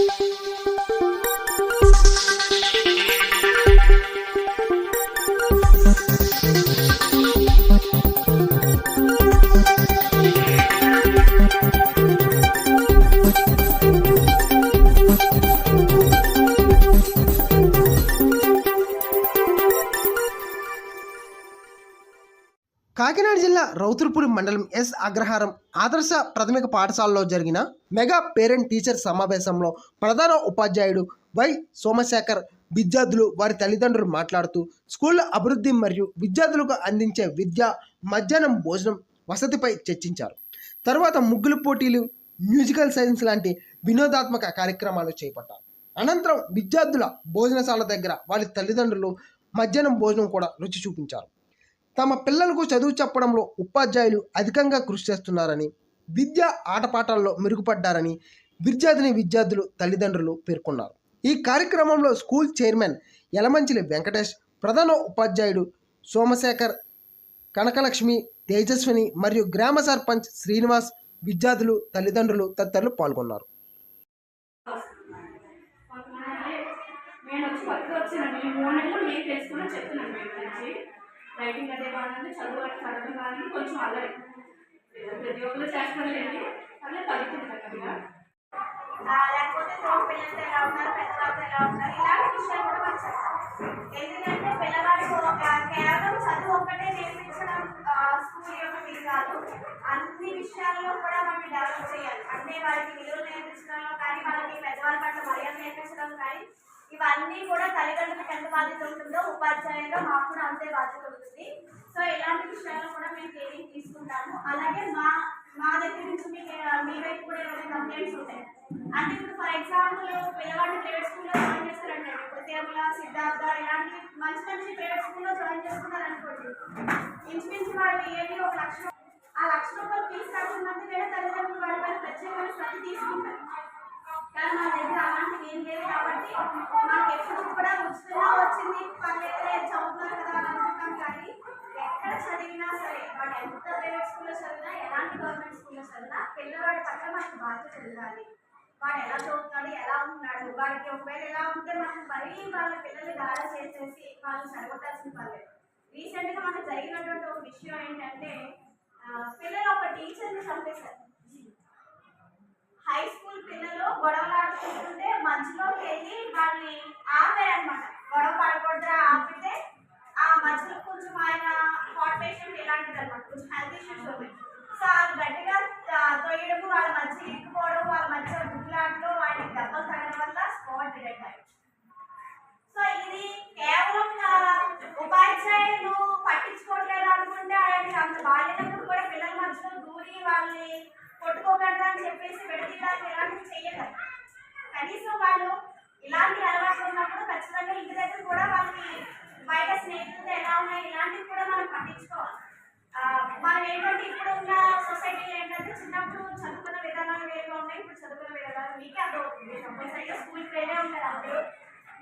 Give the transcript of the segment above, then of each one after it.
Música Kakinada జిల్లా రౌతుర్పూడి మండలం yes అగ్రహారం ఆదర్శ ప్రాథమిక పాఠశాలలో జరిగిన మెగా పేరెంట్ టీచర్ సమావేశంలో ప్రధాన ఉపాధ్యాయుడు వై సోమశేఖర్ విద్యార్థులు వారి తల్లిదండ్రులు మాట్లాడుతూ స్కూళ్ళ అభివృద్ధి మరియు విద్యార్థులకు అందించే విద్య మధ్యాహ్నం భోజనం వసతిపై చర్చించారు. తర్వాత ముగ్గులు పోటీలు మ్యూజికల్ సైన్స్ లాంటి వినోదాత్మక కార్యక్రమాలు చేపట్టారు. అనంతరం విద్యార్థుల భోజనశాల దగ్గర వారి తల్లిదండ్రులు మధ్యాహ్నం భోజనం కూడా రుచి చూపించారు. తమ పిల్లలకు చదువు చెప్పడంలో ఉపాధ్యాయులు అధికంగా కృషి చేస్తున్నారని విద్య ఆటపాఠాల్లో మెరుగుపడ్డారని విద్యార్థిని విద్యార్థులు తల్లిదండ్రులు పేర్కొన్నారు. ఈ కార్యక్రమంలో స్కూల్ చైర్మన్ యలమంచిలి వెంకటేష్ ప్రధాన ఉపాధ్యాయుడు సోమశేఖర్ కనకలక్ష్మి తేజస్విని మరియు గ్రామ సర్పంచ్ శ్రీనివాస్ విద్యార్థులు తల్లిదండ్రులు తదితరులు పాల్గొన్నారు. నేను వచ్చి వర్క్ వచ్చాను మూడు నెలలు మీకు తెలుసుకున్నా చెప్తున్నాను మీ గురించి. రైటింగ్ అదే బాగుంది చదువు అంటే చదవడం కానీ కొంచెం అల్లరి. ప్రతి ఒక్కరు చేస్తారులేండి అలా తగ్గుతుంది లేకపోతే తోడు పిల్లలతో ఎలా ఉన్నారు పెద్దవాళ్ళతో ఎలా ఉన్నారు ఇలాంటి విషయాలు కూడా మనం చెప్తాం ఎందుకంటే పిల్లవాడికి ఒక కేవలం చదువు ఒక్కటే నేర్పించడం స్కూల్ యొక్క కాదు. అన్ని విషయాల్లో కూడా మనం డెవలప్ చేయాలి. అంటే వాళ్ళకి విలువ నేర్పించడంలో కానీ వాళ్ళకి పెద్దవాళ్ళ పట్ల మర్యాద నేర్పించడం కానీ ఇవన్నీ కూడా తల్లిదండ్రులకు ఎంత బాధ్యత ఉంటుందో ఉపాధ్యాయుల్లో మాకు కూడా అంతే బాధ్యత ఉంటుంది సో ఇలాంటి విషయాల్లో కూడా మేము కేరింగ్ తీసుకుంటాము. అలాగే మా మా దగ్గర నుంచి మీకు మీ వైపు కూడా ఏమైనా కంప్లైంట్స్ ఉంటాయి? అంటే ఇప్పుడు ఫర్ ఎగ్జాంపుల్ పిల్లవాడిని ప్రైవేట్ స్కూల్లో జాయిన్ చేస్తారంటే ఇప్పుడు తిరుమల సిద్ధార్థ ఇలాంటి మంచి మంచి ప్రైవేట్ స్కూల్లో జాయిన్ చేసుకున్నారనుకోండి ఇంచుమించు వాడు ఇయర్లీ ఒక లక్ష ఆ లక్ష రూపాయలు ఫీజు కాకుండా వేరే తల్లిదండ్రులు వాడి వారి ప్రత్యేకమైన శ్రద్ధ తీసుకుంటారు. కానీ మా దగ్గర అలాంటివి ఏం లేదు ఎప్పుడు కూడా ఉచితంగా వచ్చింది పర్లేదులే చదువుతున్నారు కదా అని అనుకుంటాం కానీ ఎక్కడ చదివినా సరే వాడు ఎంత ప్రైవేట్ స్కూల్లో చదివినా ఎలాంటి గవర్నమెంట్ స్కూల్లో చదివినా పిల్లవాడి పట్ల మనకు బాధ్యత ఉండాలి. వాడు ఎలా చదువుతున్నాడు ఎలా ఉన్నాడు వాడికి ఒకవేళ ఎలా ఉంటే మనం మరీ వాళ్ళ పిల్లలు గాఢ చేసేసి వాళ్ళు. సరిగొట్టాల్సిన పర్లేదు రీసెంట్గా మనకు జరిగినటువంటి ఒక విషయం ఏంటంటే ఆ, పిల్లలు ఒక టీచర్ని చంపేశారు. హై స్కూల్ పిల్లలు గొడవలు ఆడుతుంటే మధ్యలోకి వెళ్ళి వాళ్ళని ఆపారనమాట. గొడవ పడకూడదురా ఆపితే ఆ మధ్యలో కొంచెం ఆయన హాట్ పేషెంట్ ఇలాంటిది అనమాట కొంచెం హెల్త్ ఇష్యూస్ ఉన్నాయి సో అది గట్టిగా తొయ్యడము వాళ్ళ మధ్య ఇరుక్కుపోవడం వాళ్ళ మధ్య గుడ్లాటలో వాళ్ళకి దెబ్బలు తగ్గడం వల్ల స్పాట్ డిడెక్ట్ అయ్యారు సో ఇది కేవలం ఉపాధ్యాయులు పట్టించుకోవట్లేదు అనుకుంటే ఆయనకి అంత బాగాలేనప్పుడు కూడా పిల్లల మధ్యలో దూరి వాళ్ళని కొట్టుకోగలరా అని చెప్పేసి విడదీయడానికి ఎలాంటివి చేయగలరు కనీసం వాళ్ళు ఇలాంటి అలవాట్లు ఉన్నప్పుడు ఖచ్చితంగా ఇంటి దగ్గర కూడా వాళ్ళకి బయట స్నేహితులతో ఎలా ఉన్నాయి ఇలాంటివి కూడా మనం పట్టించుకోవాలి. మనం ఏంటంటే ఇప్పుడు ఉన్న సొసైటీలో ఏంటంటే చిన్నప్పుడు చదువుకున్న విధానాలు వేరుగా ఉన్నాయి ఇప్పుడు చదువుకున్న విధానాలు మీకే అర్థమవుతుంది. కంపల్సరీగా స్కూల్కి వెళ్ళే ఉంటారు అందరూ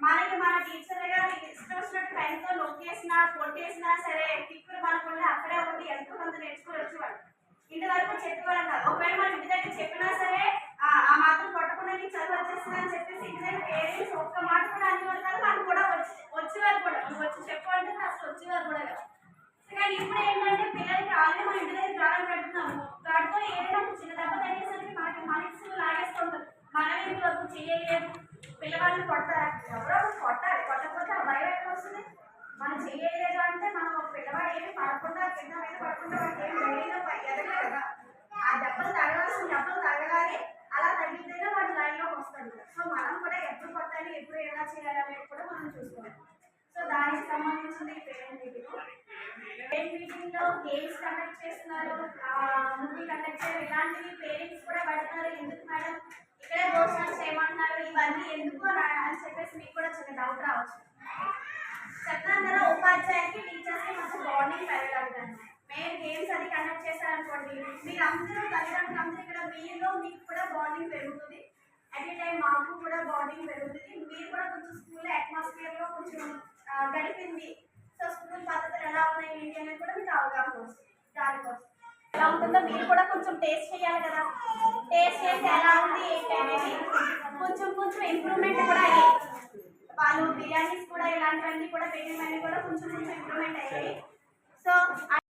మనకి మన టీచర్ గారు ఇష్టం వచ్చినట్టు పెన్తో నొక్కేసినా కొట్టేసినా సరే టిక్కులు మనకుండా అక్కడే ఉండి ఎంతో కొంత నేర్చుకుని వచ్చేవాళ్ళు ఇంతవరకు చెప్పేవాళ్ళం కాదు. వచ్చేవారు కూడా. నువ్వు వచ్చి చెప్పాలంటే అసలు వచ్చేవారు కూడా కదా. కానీ ఇప్పుడు ఏంటంటే పిల్లలకి ఆల్రెడీ మన ఇంటి దగ్గర గారం పెడుతున్నాము వాటితో ఏదైనా చిన్న దెబ్బ తగ్గేసరికి మనకి మనసు లాగేస్తుంటారు మనం ఇంటి వరకు చేయలేదు పిల్లవాళ్ళని కొడతారా? ఎవరో కొట్టాలి. కొట్టకపోతే ఆ భయం ఎక్కడ వస్తుంది? మనం చేయలేదు అంటే మనం ఒక పిల్లవాడు ఏమి పడకుండా కింద మీద పడకుండా వాడికి ఏం జరిగిందో ఎదగలేదు కదా. ఆ దెబ్బలు తగలాల్సిన దెబ్బలు తగలాలి. అలా తగ్గితేనే వాడు లైన్లోకి వస్తాడు. సో మనం కూడా ఎప్పుడు కొట్టాలి ఎప్పుడు ఎలా చేయాలి అనేది కూడా మనం చూసుకోవాలి సో దానికి సంబంధించింది పేరెంట్ మీటింగ్ పేరెంట్ మీటింగ్లో గేమ్స్ కండక్ట్ చేస్తున్నారు ముందు కండక్ట్ చేయడం ఇలాంటివి పేరెంట్స్ కూడా పడుతున్నారు ఎందుకు మేడం? ఇక్కడే భోజనాలు చేయమంటున్నారు. ఇవన్నీ ఎందుకు అని చెప్పేసి మీకు కూడా చిన్న డౌట్ రావచ్చు. చెప్తాను కదా ఉపాధ్యాయులకి టీచర్స్కి మధ్య బాండింగ్ పెరగడానికి మేము గేమ్స్ అది కండక్ట్ చేశారనుకోండి మీరు అందరూ తల్లిదండ్రులు అందరూ ఇక్కడ మీలో మీకు కూడా బాండింగ్ పెరుగుతుంది. అట్ ఏ టైం మాకు కూడా బాండింగ్ పెరుగుతుంది. మీరు కూడా కొంచెం స్కూల్ అట్మాస్ఫియర్లో కొంచెం గడిపింది. సంస్కృతి పద్ధతులు ఎలా ఉన్నాయి ఏంటి అనేది కూడా మీకు అవగాహన వస్తుంది. దానికోసం. ఎలా ఉంటుందో? మీరు కూడా కొంచెం టేస్ట్ చేయాలి కదా. టేస్ట్ చేసి ఎలా ఉంది ఏంటి అనేది కొంచెం కొంచెం ఇంప్రూవ్మెంట్ కూడా అయ్యాయి వాళ్ళు బిర్యానీస్ కూడా ఇలాంటివన్నీ కూడా పెట్టినవన్నీ కూడా కొంచెం కొంచెం ఇంప్రూవ్మెంట్ అయ్యాయి